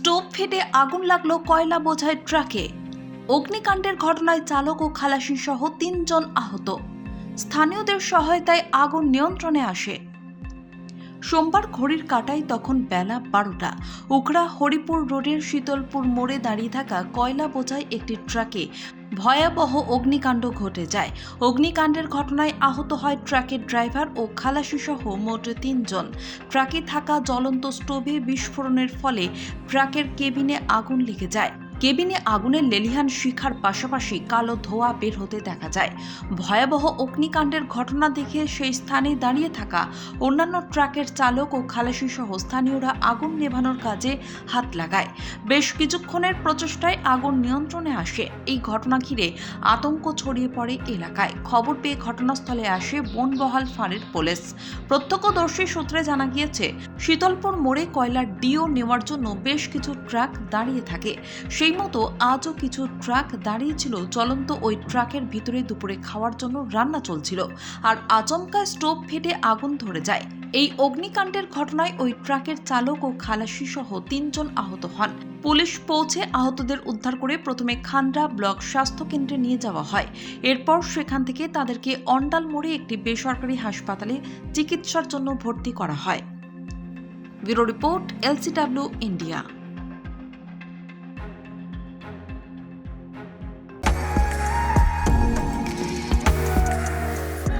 Stove ফেটে আগুন লাগল কয়লা বোঝায় ট্রাকে। অগ্নিকাণ্ডের ঘটনায় চালক ও খালাসি সহ তিনজন আহত। স্থানীয়দের সহায়তায় আগুন নিয়ন্ত্রণে আসে। সোমবার ঘড়ির কাটায় তখন বেলা বারোটা। উকড়া হরিপুর রোডের শীতলপুর মোড়ে দাঁড়িয়ে থাকা কয়লা বোঝাই একটি ট্রাকে ভয়াবহ অগ্নিকাণ্ড ঘটে যায়। অগ্নিকাণ্ডের ঘটনায় আহত হয় ট্রাকের ড্রাইভার ও খালাসি সহ মোট তিনজন। ট্রাকে থাকা জ্বলন্ত স্টোভে বিস্ফোরণের ফলে ট্রাকের কেবিনে আগুন লেগে যায়। কেবিনে আগুনের লেলিহান শিখার পাশাপাশি কালো ধোঁয়া বের হতে দেখা যায়। ভয়াবহ অগ্নিকাণ্ডের ঘটনা দেখে সেই স্থানে দাঁড়িয়ে থাকা অন্যান্য ট্রাকের চালক ও খালাসি সহ স্থানীয়রা আগুন নেভানোর কাজে হাত লাগায়। বেশ কিছুক্ষণের প্রচেষ্টায় আগুন নিয়ন্ত্রণে আসে। এই ঘটনা ঘিরে আতঙ্ক ছড়িয়ে পড়ে এলাকায়। খবর পেয়ে ঘটনাস্থলে আসে বনবহাল ফাঁড়ির পুলিশ। প্রত্যক্ষদর্শী সূত্রে জানা গিয়েছে, শীতলপুর মোড়ে কয়লার ডিও নেওয়ার জন্য বেশ কিছু ট্রাক দাঁড়িয়ে থাকে। সেই মতো আজও কিছু ট্রাক দাঁড়িয়েছিল। চলন্ত ওই ট্রাকের ভিতরে দুপুরে খাওয়ার জন্য রান্না চলছিল আর আচমকা স্টোভ ফেটে আগুন ধরে যায়। এই অগ্নিকাণ্ডের ঘটনায় ওই ট্রাকের চালক ও খালাসি সহ তিনজন আহত হন। পুলিশ পৌঁছে আহতদের উদ্ধার করে প্রথমে খান্ডা ব্লক স্বাস্থ্য কেন্দ্রে নিয়ে যাওয়া হয়। এরপর সেখান থেকে তাদেরকে অন্ডাল মোড়ে একটি বেসরকারি হাসপাতালে চিকিৎসার জন্য ভর্তি করা হয়। Bureau report, LCW, India.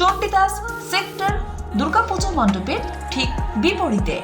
Chandidas sector Durga Puja মণ্ডপের ঠিক বিপরীতে।